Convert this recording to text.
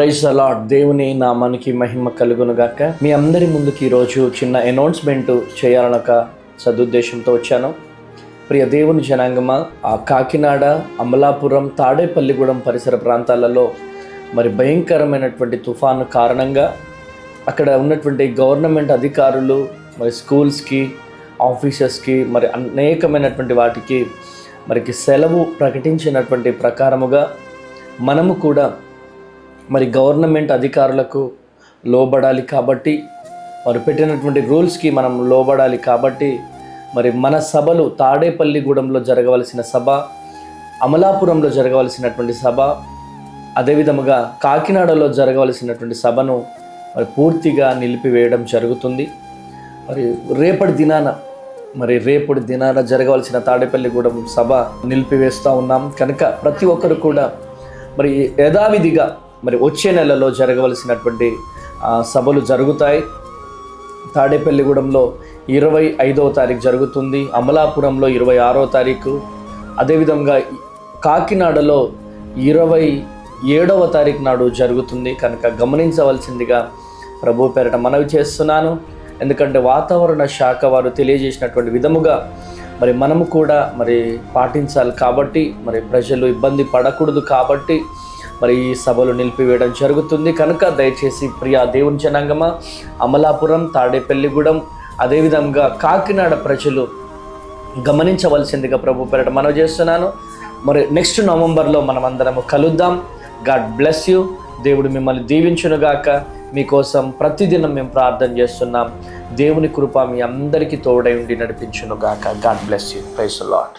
Praise allot దేవుని నామానికి మహిమ కలుగునుగాక. మీ అందరి ముందుకి ఈరోజు చిన్న అనౌన్స్మెంట్ చేయాలనొక సదుద్దేశంతో వచ్చాను. ప్రియ దేవుని జనాంగమ ఆ కాకినాడ అమలాపురం తాడేపల్లిగూడెం పరిసర ప్రాంతాలలో మరి భయంకరమైనటువంటి తుఫాను కారణంగా అక్కడ ఉన్నటువంటి గవర్నమెంట్ అధికారులు మరి స్కూల్స్కి ఆఫీసెస్కి మరి అనేకమైనటువంటి వాటికి మరికి సెలవు ప్రకటించినటువంటి ప్రకారముగా మనము కూడా మరి గవర్నమెంట్ అధికారులకు లోబడాలి కాబట్టి వారు పెట్టినటువంటి రూల్స్కి మనం లోబడాలి కాబట్టి మరి మన సభలు తాడేపల్లిగూడెంలో జరగవలసిన సభ అమలాపురంలో జరగవలసినటువంటి సభ అదేవిధముగా కాకినాడలో జరగవలసినటువంటి సభను మరి పూర్తిగా నిలిపివేయడం జరుగుతుంది. మరి రేపటి దినాన మరి రేపటి దినాన జరగవలసిన తాడేపల్లిగూడెం సభ నిలిపివేస్తూ ఉన్నాం. కనుక ప్రతి ఒక్కరు కూడా మరి యథావిధిగా మరి వచ్చే నెలలో జరగవలసినటువంటి సభలు జరుగుతాయి. తాడేపల్లిగూడెంలో ఇరవై ఐదవ తారీఖు జరుగుతుంది. అమలాపురంలో ఇరవై ఆరో తారీఖు. అదేవిధంగా కాకినాడలో ఇరవై ఏడవ తారీఖు నాడు జరుగుతుంది. కనుక గమనించవలసిందిగా ప్రభు పేరట మనవి చేస్తున్నాను. ఎందుకంటే వాతావరణ శాఖ వారు తెలియజేసినటువంటి విధముగా మరి మనము కూడా మరి పాటించాలి కాబట్టి మరి ప్రజలు ఇబ్బంది పడకూడదు కాబట్టి మరి ఈ సభలు నిలిపివేయడం జరుగుతుంది. కనుక దయచేసి ప్రియా దేవుని జనాంగమ అమలాపురం తాడేపల్లిగూడెం అదేవిధంగా కాకినాడ ప్రజలు గమనించవలసిందిగా ప్రభు పేరట మనవి చేస్తున్నాను. మరి నెక్స్ట్ నవంబర్లో మనం అందరము కలుద్దాం. God bless you. దేవుడు మిమ్మల్ని దీవించునుగాక. మీకోసం ప్రతిదినం మేము ప్రార్థన చేస్తున్నాం. దేవుని కృప మీ అందరికీ తోడై ఉండి నడిపించునుగాక. God bless you. Praise Lord